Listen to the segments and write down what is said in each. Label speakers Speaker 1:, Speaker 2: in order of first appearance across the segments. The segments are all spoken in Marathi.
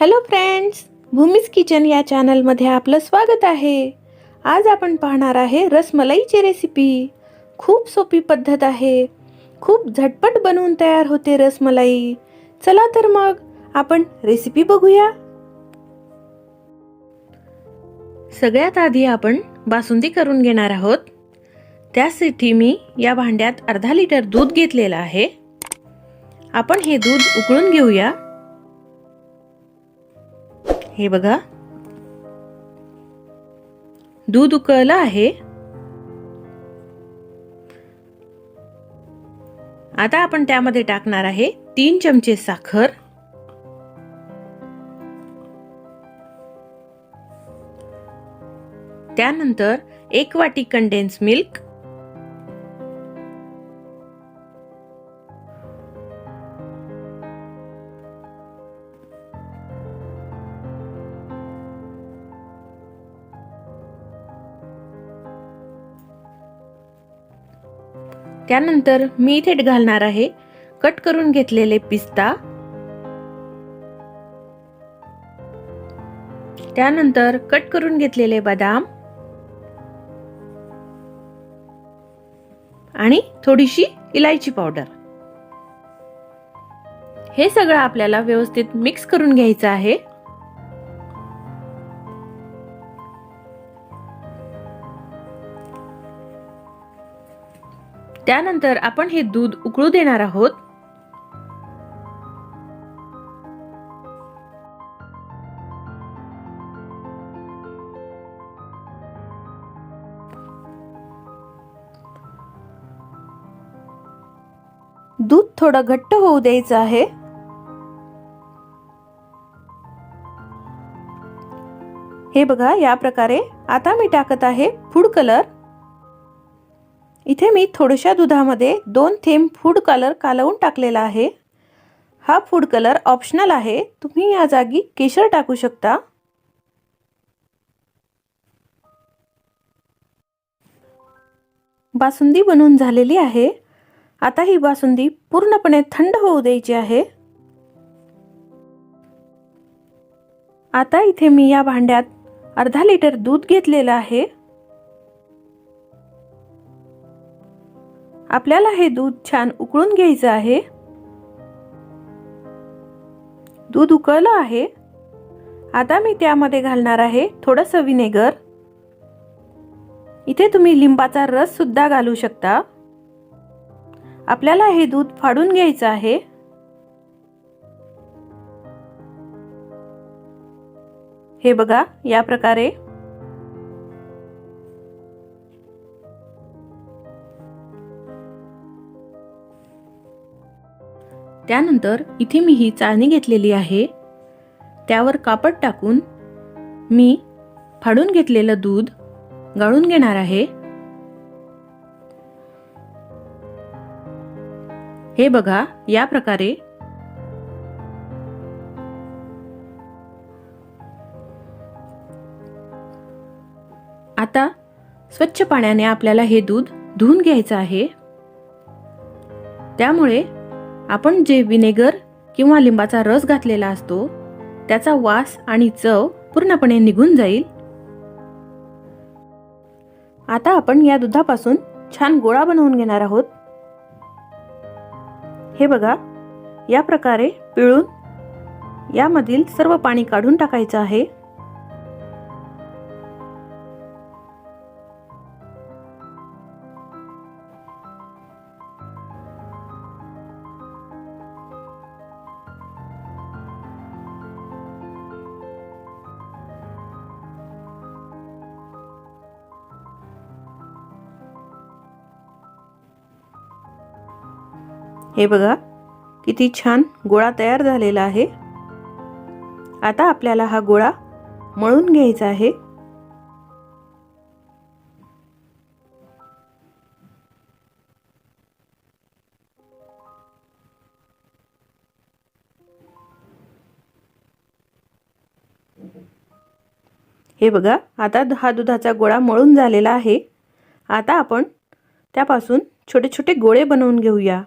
Speaker 1: हॅलो फ्रेंड्स भूमीज किचन या चॅनलमध्ये आपलं स्वागत आहे. आज आपण पाहणार आहे रसमलाईची रेसिपी खूप सोपी पद्धत आहे. खूप झटपट बनवून तयार होते रसमलाई. चला तर मग आपण रेसिपी बघूया. सगळ्यात आधी आपण बासुंदी करून घेणार आहोत. त्यासाठी मी या भांड्यात अर्धा लिटर दूध घेतलेलं आहे. आपण हे दूध उकळून घेऊया. हे बघा. दूध उकळलं आहे. आता आपण त्यामध्ये टाकणार आहे तीन चमचे साखर. त्यानंतर एक वाटी कंडेन्स मिल्क त्यानंतर मी थेट घालणार आहे कट करून घेतलेले पिस्ता. त्यानंतर कट करून घेतलेले बदाम. आणि थोडीशी इलायची पावडर. हे सगळं आपल्याला व्यवस्थित मिक्स करून घ्यायचं आहे. त्यानंतर आपण हे दूध उकळू देणार आहोत. दूध थोडं घट्ट होऊ द्यायचं आहे. हे बघा या प्रकारे आता मी टाकत आहे फूड कलर. इथे मी थोड्याशा दुधामध्ये दोन थेंब फूड कलर कालवून टाकलेला आहे. हा फूड कलर ऑप्शनल आहे. तुम्ही या जागी केशर टाकू शकता. बासुंदी बनवून झालेली आहे. आता ही बासुंदी पूर्णपणे थंड होऊ द्यायची आहे. आता इथे मी या भांड्यात अर्धा लिटर दूध घेतलेलं आहे. आपल्याला हे दूध छान उकळून घ्यायचं आहे. दूध उकळलं आहे. आता मी त्यामध्ये घालणार आहे थोडंसं विनेगर. इथे तुम्ही लिंबाचा रस सुद्धा घालू शकता. आपल्याला हे दूध फाडून घ्यायचं आहे. हे बघा या प्रकारे. त्यानंतर इथे मी ही चाळणी घेतलेली आहे. त्यावर कापड टाकून मी फाडून घेतलेलं दूध गाळून घेणार आहे. हे बघा या प्रकारे आता स्वच्छ पाण्याने आपल्याला हे दूध धुवून घ्यायचं आहे. त्यामुळे आपण जे विनेगर किंवा लिंबाचा रस घातलेला असतो त्याचा वास आणि चव पूर्णपणे निघून जाईल. आता आपण या दुधापासून छान गोळा बनवून घेणार आहोत. हे बघा या प्रकारे पिळून यामधील सर्व पाणी काढून टाकायचं आहे. हे बघा किती छान गोळा तयार झालेला आहे. आता आपल्याला हा गोळा मळून घ्यायचा आहे. हे बघा आता हा दुधाचा गोळा मळून झालेला आहे. आता आपण त्यापासून छोटे छोटे गोळे बनवून घेऊया.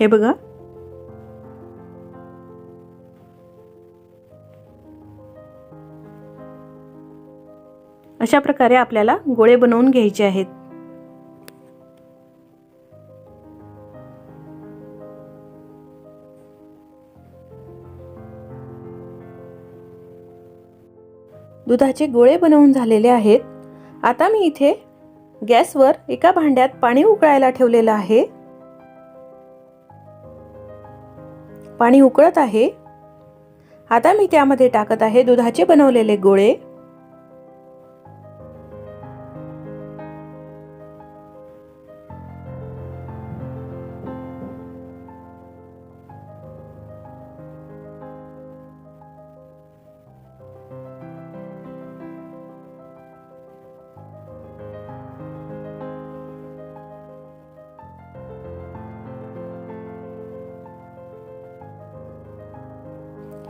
Speaker 1: हे बघा. अशा प्रकारे आपल्याला गोळे बनवून घ्यायचे आहेत. दुधाचे गोळे बनवून झालेले आहेत. आता मी इथे गॅसवर एका भांड्यात पाणी उकळायला ठेवलेलं आहे. पाणी उकळत आहे. आता मी त्यामध्ये टाकत आहे दुधाचे बनवलेले गोळे.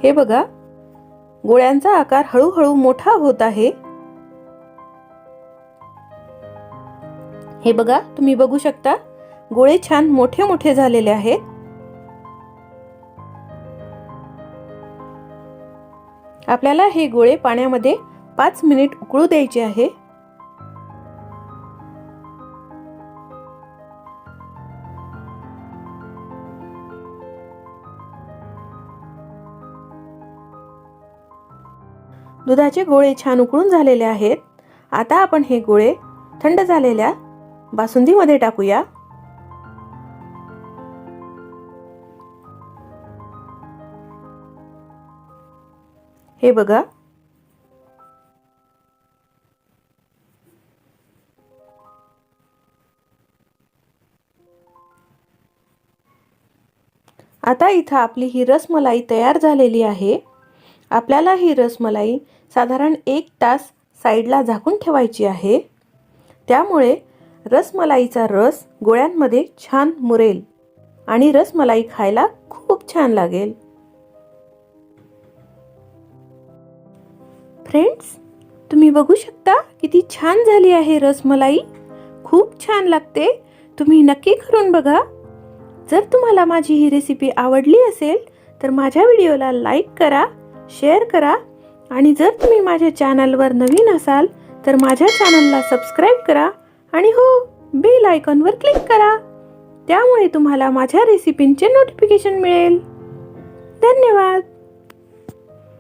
Speaker 1: हे बघा गोळ्यांचा आकार हळूहळू मोठा होत आहे. हे बघा तुम्ही बघू शकता गोळे छान मोठे मोठे झालेले आहेत. आपल्याला हे गोळे पाण्यामध्ये पाच मिनिट उकळू द्यायचे आहे. दुधाचे गोळे छान उकळून झालेले आहेत. आता आपण हे गोळे थंड झालेल्या बासुंदीमध्ये टाकूया. हे बघा. आता इथं आपली ही रसमलाई तयार झालेली आहे. आपल्याला ही रसमलाई साधारण एक तास साईडला झाकून ठेवायची आहे. त्यामुळे रसमलाईचा रस गोळ्यांमध्ये छान मुरेल आणि रसमलाई खायला खूप छान लागेल. फ्रेंड्स तुम्ही बघू शकता किती छान झाली आहे रसमलाई खूप छान लागते. तुम्ही नक्की करून बघा. जर तुम्हाला माझी ही रेसिपी आवडली असेल तर माझ्या व्हिडिओला लाईक करा. शेअर करा. आणि जर तुम्ही माझ्या चॅनलवर नवीन असाल तर माझ्या चॅनलला सबस्क्राईब करा आणि हो बेल आयकॉनवर क्लिक करा. त्यामुळे तुम्हाला माझ्या रेसिपींचे नोटिफिकेशन मिळेल. धन्यवाद.